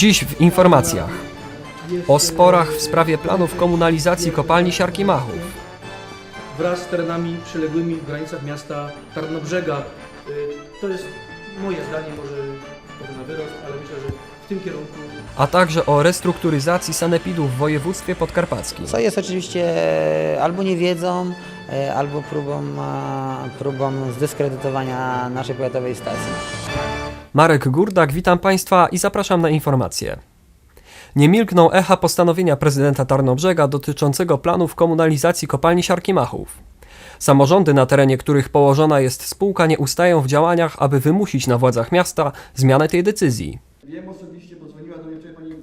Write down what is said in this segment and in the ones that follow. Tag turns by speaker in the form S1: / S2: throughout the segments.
S1: Dziś w informacjach o sporach w sprawie planów komunalizacji kopalni Siarki Machów.
S2: wraz z terenami przyległymi w granicach miasta Tarnobrzega. Y, To jest moje zdanie, może trochę na wyrost, ale myślę, że w tym kierunku
S1: a także o restrukturyzacji sanepidu w województwie podkarpackim.
S3: Co jest oczywiście e, albo niewiedzą, e, albo próbą, e, próbą zdyskredytowania naszej powiatowej stacji.
S1: Marek Gurdak, witam Państwa i zapraszam na informacje. Nie milkną echa postanowienia prezydenta Tarnobrzega dotyczącego planów komunalizacji kopalni Siarki Machów. Samorządy, na terenie których położona jest spółka, nie ustają w działaniach, aby wymusić na władzach miasta zmianę tej decyzji.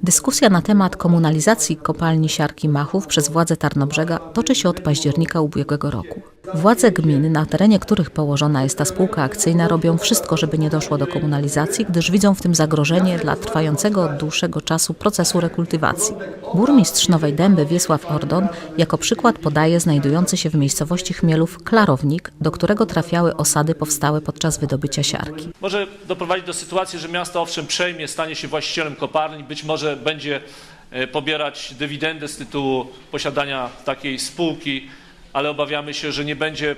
S4: Dyskusja na temat komunalizacji kopalni Siarki Machów przez władze Tarnobrzega toczy się od października ubiegłego roku. Władze gmin, na terenie których położona jest ta spółka akcyjna, robią wszystko, żeby nie doszło do komunalizacji, gdyż widzą w tym zagrożenie dla trwającego od dłuższego czasu procesu rekultywacji. Burmistrz Nowej Dęby Wiesław Ordon jako przykład podaje znajdujący się w miejscowości Chmielów klarownik, do którego trafiały osady powstałe podczas wydobycia siarki.
S5: może doprowadzić do sytuacji, że miasto owszem przejmie, stanie się właścicielem kopalni, być może będzie e, pobierać dywidendę z tytułu posiadania takiej spółki, ale obawiamy się, że nie będzie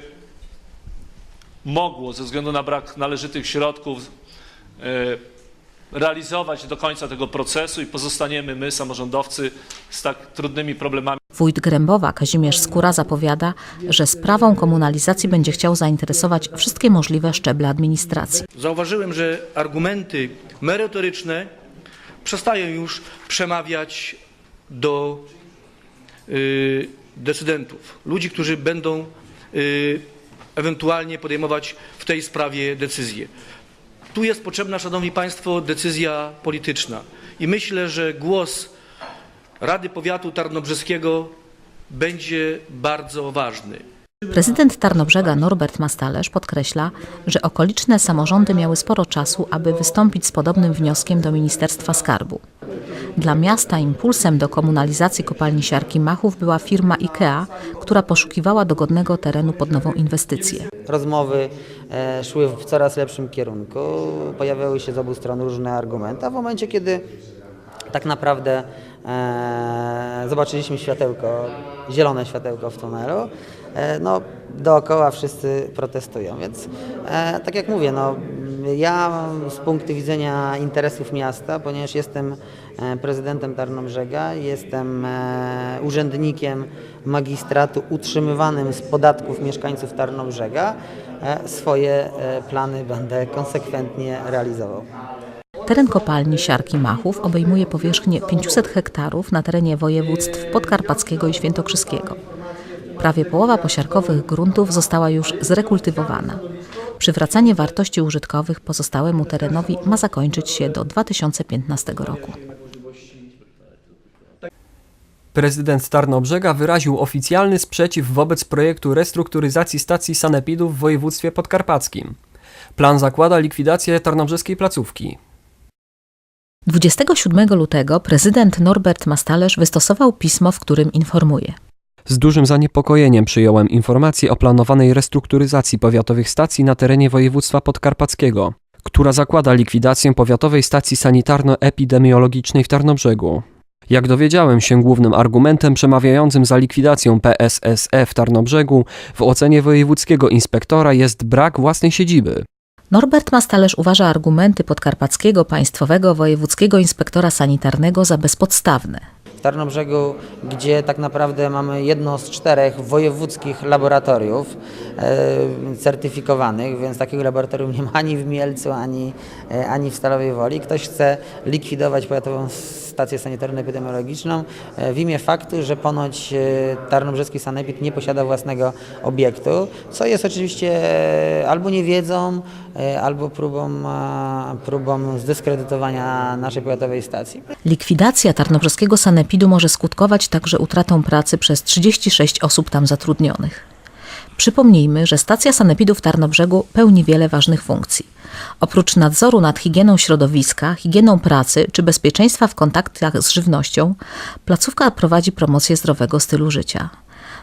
S5: mogło ze względu na brak należytych środków e, realizować do końca tego procesu i pozostaniemy my, samorządowcy, z tak trudnymi problemami.
S4: Wójt Grębowa Kazimierz Skóra zapowiada, że sprawą komunalizacji będzie chciał zainteresować wszystkie możliwe szczeble administracji.
S2: zauważyłem, że argumenty merytoryczne przestają już przemawiać do y, decydentów, ludzi, którzy będą y, ewentualnie podejmować w tej sprawie decyzje. Tu jest potrzebna, Szanowni Państwo, decyzja polityczna i myślę, że głos Rady Powiatu Tarnobrzeskiego będzie bardzo ważny.
S4: Prezydent Tarnobrzega Norbert Mastalerz podkreśla, że okoliczne samorządy miały sporo czasu, aby wystąpić z podobnym wnioskiem do Ministerstwa Skarbu. Dla miasta impulsem do komunalizacji kopalni Siarki Machów była firma IKEA, która poszukiwała dogodnego terenu pod nową inwestycję.
S3: Rozmowy e, szły w coraz lepszym kierunku, pojawiały się z obu stron różne argumenty, a w momencie, kiedy tak naprawdę e, zobaczyliśmy światełko, zielone światełko w tunelu, e, no dookoła wszyscy protestują, więc tak jak mówię, no ja z punktu widzenia interesów miasta, ponieważ jestem e, prezydentem Tarnobrzega, jestem e, urzędnikiem magistratu utrzymywanym z podatków mieszkańców Tarnobrzega, e, swoje plany będę konsekwentnie realizował.
S4: Teren kopalni Siarki Machów obejmuje powierzchnię 500 hektarów na terenie województw podkarpackiego i świętokrzyskiego. Prawie połowa posiarkowych gruntów została już zrekultywowana. Przywracanie wartości użytkowych pozostałemu terenowi ma zakończyć się do 2015 roku.
S1: Prezydent Tarnobrzega wyraził oficjalny sprzeciw wobec projektu restrukturyzacji stacji sanepidu w województwie podkarpackim. Plan zakłada likwidację tarnobrzeskiej placówki.
S4: 27 lutego prezydent Norbert Mastalerz wystosował pismo, w którym informuje.
S1: Z dużym zaniepokojeniem przyjąłem informację o planowanej restrukturyzacji powiatowych stacji na terenie województwa podkarpackiego, która zakłada likwidację powiatowej stacji sanitarno-epidemiologicznej w Tarnobrzegu. Jak dowiedziałem się, głównym argumentem przemawiającym za likwidacją PSSE w Tarnobrzegu w ocenie wojewódzkiego inspektora jest brak własnej siedziby.
S4: Norbert Mastalerz uważa argumenty podkarpackiego państwowego wojewódzkiego inspektora sanitarnego za bezpodstawne.
S3: Tarnobrzegu, gdzie tak naprawdę mamy jedno z czterech wojewódzkich laboratoriów e, certyfikowanych, więc takiego laboratorium nie ma ani w Mielcu, ani, e, ani w Stalowej Woli. Ktoś chce likwidować powiatową stację sanitarno-epidemiologiczną e, w imię faktu, że ponoć e, Tarnobrzeski Sanepid nie posiada własnego obiektu, co jest oczywiście e, albo niewiedzą, albo próbą, próbą zdyskredytowania naszej powiatowej stacji.
S4: Likwidacja tarnobrzeskiego sanepidu może skutkować także utratą pracy przez 36 osób tam zatrudnionych. Przypomnijmy, że stacja sanepidu w Tarnobrzegu pełni wiele ważnych funkcji. Oprócz nadzoru nad higieną środowiska, higieną pracy czy bezpieczeństwa w kontaktach z żywnością, placówka prowadzi promocję zdrowego stylu życia.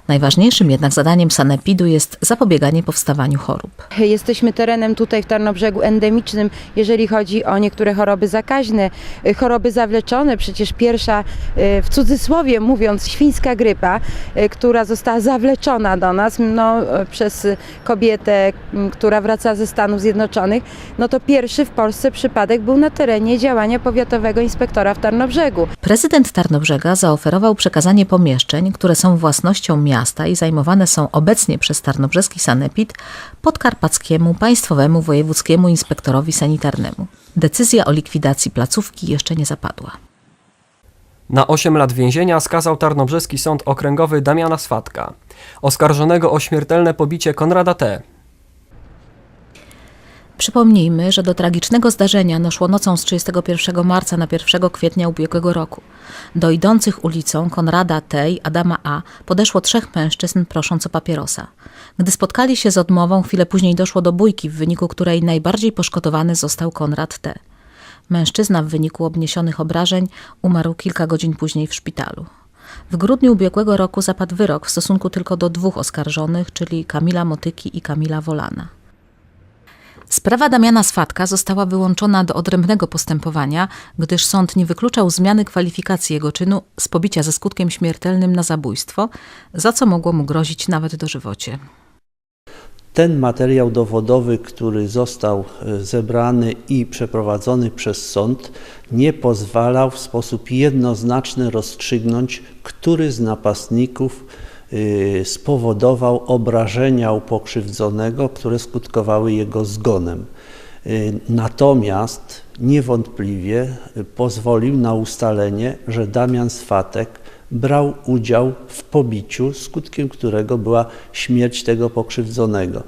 S4: Najważniejszym jednak zadaniem sanepidu jest zapobieganie powstawaniu chorób.
S6: Jesteśmy terenem tutaj w Tarnobrzegu endemicznym, jeżeli chodzi o niektóre choroby zakaźne, choroby zawleczone. Przecież pierwsza, y, w cudzysłowie mówiąc, świńska grypa, y, która została zawleczona do nas no, y, przez kobietę, która wraca ze Stanów Zjednoczonych, no to pierwszy w Polsce przypadek był na terenie działania powiatowego inspektora w Tarnobrzegu.
S4: Prezydent Tarnobrzega zaoferował przekazanie pomieszczeń, które są własnością miasta i zajmowane są obecnie przez Tarnobrzeski Sanepid podkarpackiemu Państwowemu Wojewódzkiemu Inspektorowi Sanitarnemu. Decyzja o likwidacji placówki jeszcze nie zapadła.
S1: Na 8 lat więzienia skazał Tarnobrzeski Sąd Okręgowy Damiana Swatka, oskarżonego o śmiertelne pobicie Konrada T.
S4: Przypomnijmy, że do tragicznego zdarzenia doszło nocą z 31 marca na 1 kwietnia ubiegłego roku. Do idących ulicą Konrada T. i Adama A. podeszło trzech mężczyzn prosząc o papierosa. Gdy spotkali się z odmową, chwilę później doszło do bójki, w wyniku której najbardziej poszkodowany został Konrad T. Mężczyzna w wyniku obniesionych obrażeń umarł kilka godzin później w szpitalu. W grudniu ubiegłego roku zapadł wyrok w stosunku tylko do dwóch oskarżonych, czyli Kamila Motyki i Kamila Wolana. Sprawa Damiana Swatka została wyłączona do odrębnego postępowania, gdyż sąd nie wykluczał zmiany kwalifikacji jego czynu z pobicia ze skutkiem śmiertelnym na zabójstwo, za co mogło mu grozić nawet dożywocie.
S7: Ten materiał dowodowy, który został e, zebrany i przeprowadzony przez sąd, nie pozwalał w sposób jednoznaczny rozstrzygnąć, który z napastników spowodował obrażenia u pokrzywdzonego, które skutkowały jego zgonem. Y, Natomiast niewątpliwie y, pozwolił na ustalenie, że Damian Swatek brał udział w pobiciu, skutkiem którego była śmierć tego pokrzywdzonego.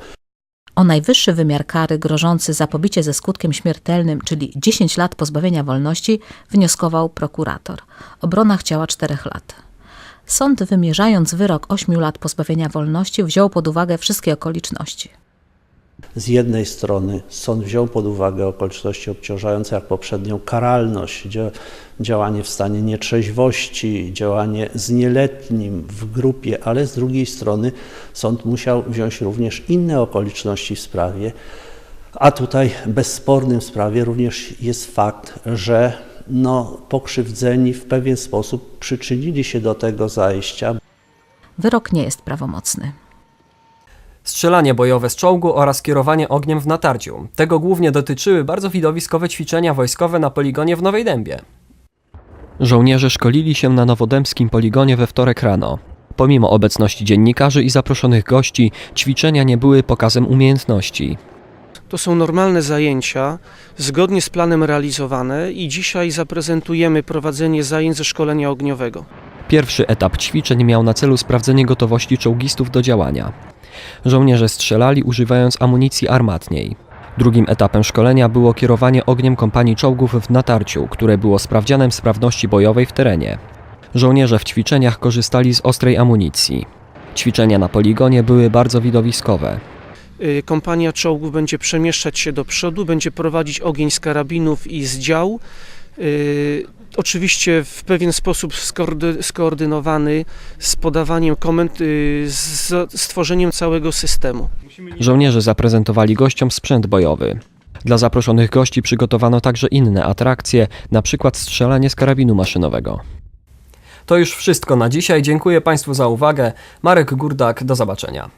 S4: O najwyższy wymiar kary grożący za pobicie ze skutkiem śmiertelnym, czyli 10 lat pozbawienia wolności, wnioskował prokurator. Obrona chciała 4 lat. Sąd, wymierzając wyrok 8 lat pozbawienia wolności, wziął pod uwagę wszystkie okoliczności.
S7: Z jednej strony sąd wziął pod uwagę okoliczności obciążające jak poprzednią karalność, dzia- działanie w stanie nietrzeźwości, działanie z nieletnim w grupie, ale z drugiej strony sąd musiał wziąć również inne okoliczności w sprawie. A tutaj bezspornym w sprawie również jest fakt, że no, pokrzywdzeni w pewien sposób przyczynili się do tego zajścia,
S4: Wyrok nie jest prawomocny.
S1: Strzelanie bojowe z czołgu oraz kierowanie ogniem w natarciu. Tego głównie dotyczyły bardzo widowiskowe ćwiczenia wojskowe na poligonie w Nowej Dębie. Żołnierze szkolili się na nowodębskim poligonie we wtorek rano. Pomimo obecności dziennikarzy i zaproszonych gości, ćwiczenia nie były pokazem umiejętności.
S8: To są normalne zajęcia, zgodnie z planem realizowane i dzisiaj zaprezentujemy prowadzenie zajęć ze szkolenia ogniowego.
S1: Pierwszy etap ćwiczeń miał na celu sprawdzenie gotowości czołgistów do działania. Żołnierze strzelali używając amunicji armatniej. Drugim etapem szkolenia było kierowanie ogniem kompanii czołgów w natarciu, które było sprawdzianem sprawności bojowej w terenie. Żołnierze w ćwiczeniach korzystali z ostrej amunicji. Ćwiczenia na poligonie były bardzo widowiskowe.
S8: Y, Kompania czołgów będzie przemieszczać się do przodu, będzie prowadzić ogień z karabinów i z dział. Y, Oczywiście w pewien sposób skoordy- skoordynowany z podawaniem komend, y, z stworzeniem całego systemu.
S1: Żołnierze zaprezentowali gościom sprzęt bojowy. Dla zaproszonych gości przygotowano także inne atrakcje, na przykład strzelanie z karabinu maszynowego. To już wszystko na dzisiaj. Dziękuję Państwu za uwagę. Marek Gurdak, do zobaczenia.